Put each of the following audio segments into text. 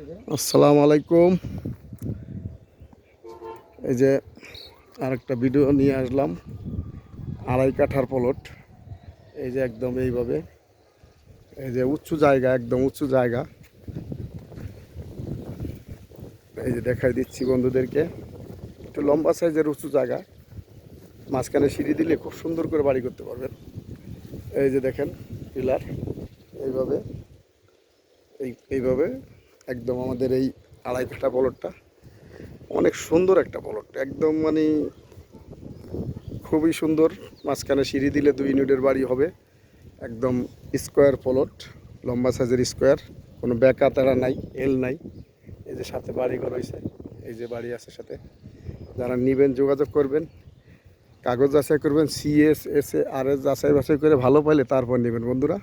আসসালামু আলাইকুম। এই যে আরেকটা ভিডিও নিয়ে আসলাম। আড়াই কাঠার পলট। এই যে একদম এইভাবে। এই যে উঁচু জায়গা, একদম উঁচু জায়গা। এই যে দেখাই দিচ্ছি বন্ধুদেরকে। একটু লম্বা সাইজের উঁচু জায়গা। মাঝখানে সিঁড়ি দিলে খুব সুন্দর করে বাড়ি করতে পারবেন। এই যে দেখেন, পিলার। এইভাবে। এই, এইভাবে। একদম আমাদের এই আড়াই কাঠা পলটটা অনেক সুন্দর একটা পলট একদম মানে খুবই সুন্দর। মাঝখানে সিঁড়ি দিলে দুই ইউনিটের বাড়ি হবে। একদম স্কোয়ার পলট লম্বা সাইজের স্কোয়ার, কোনো বেকা তারা নাই, এল নাই। এই যে সাথে বাড়ি ঘর হয়েছে এই যে বাড়ি আছে সাথে। যারা নিবেন, যোগাযোগ করবেন, কাগজ যাচাই করবেন CS S A R S যাচাই বাছাই করে ভালো পাইলে তারপর নেবেন। বন্ধুরা,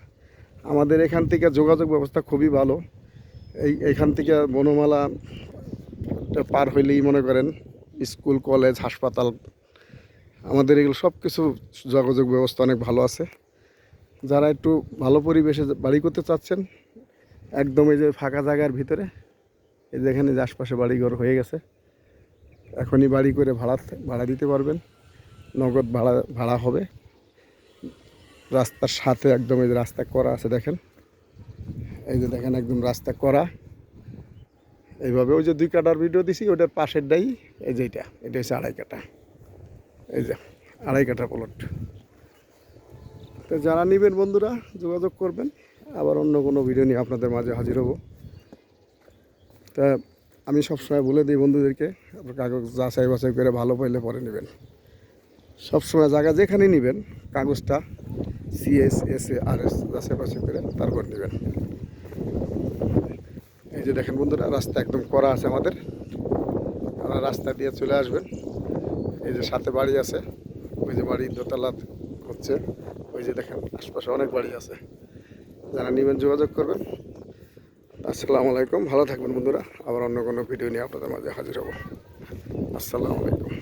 আমাদের এখান থেকে যোগাযোগ ব্যবস্থা খুবই ভালো। এই এখান থেকে বনমালা পার হইলেই মনে করেন স্কুল, কলেজ, হাসপাতাল, আমাদের এগুলো সব কিছু যোগাযোগ ব্যবস্থা অনেক ভালো আছে। যারা একটু ভালো পরিবেশে বাড়ি করতে চাচ্ছেন, একদম এই যে ফাঁকা জায়গার ভিতরে, এই যে এখানে যে আশপাশে বাড়িঘর হয়ে গেছে, এখনই বাড়ি করে ভাড়া ভাড়া দিতে পারবেন। নগদ ভাড়া ভাড়া হবে। রাস্তার সাথে একদম এই রাস্তা করা আছে দেখেন। এই যে দেখেন একদম রাস্তা করা। এইভাবে ওই যে দুই কাটার ভিডিও দিছি, ওটার পাশেরটাই এই যে এটা এটা হচ্ছে আড়াই কাটা। এই যে, আড়াই কাটা প্লট তো যারা নেবেন বন্ধুরা, যোগাযোগ করবেন, আবার অন্য কোনো ভিডিও নিয়ে আপনাদের মাঝে হাজির হব। তা আমি সবসময় বলে দিই বন্ধুদেরকে, আপনার কাগজ যাচাই বাছাই করে ভালো পাইলে পরে নেবেন। সবসময় জায়গা যেখানে নেবেন, কাগজটা CS S A R S যাচাই বাছাই করে তারপর নেবেন। যে দেখেন বন্ধুরা, রাস্তা একদম করা আছে আমাদের। আপনারা রাস্তা দিয়ে চলে আসবেন। এই যে সাথে বাড়ি আছে, ওই যে বাড়ি দোতলা হচ্ছে। ওই যে দেখেন, আশপাশে অনেক বাড়ি আছে। যারা নেবেন, যোগাযোগ করবেন। আসসালামু আলাইকুম, ভালো থাকবেন বন্ধুরা। আবার অন্য কোনো ভিডিও নিয়ে আপনাদের মাঝে হাজির হব। আসসালামু আলাইকুম।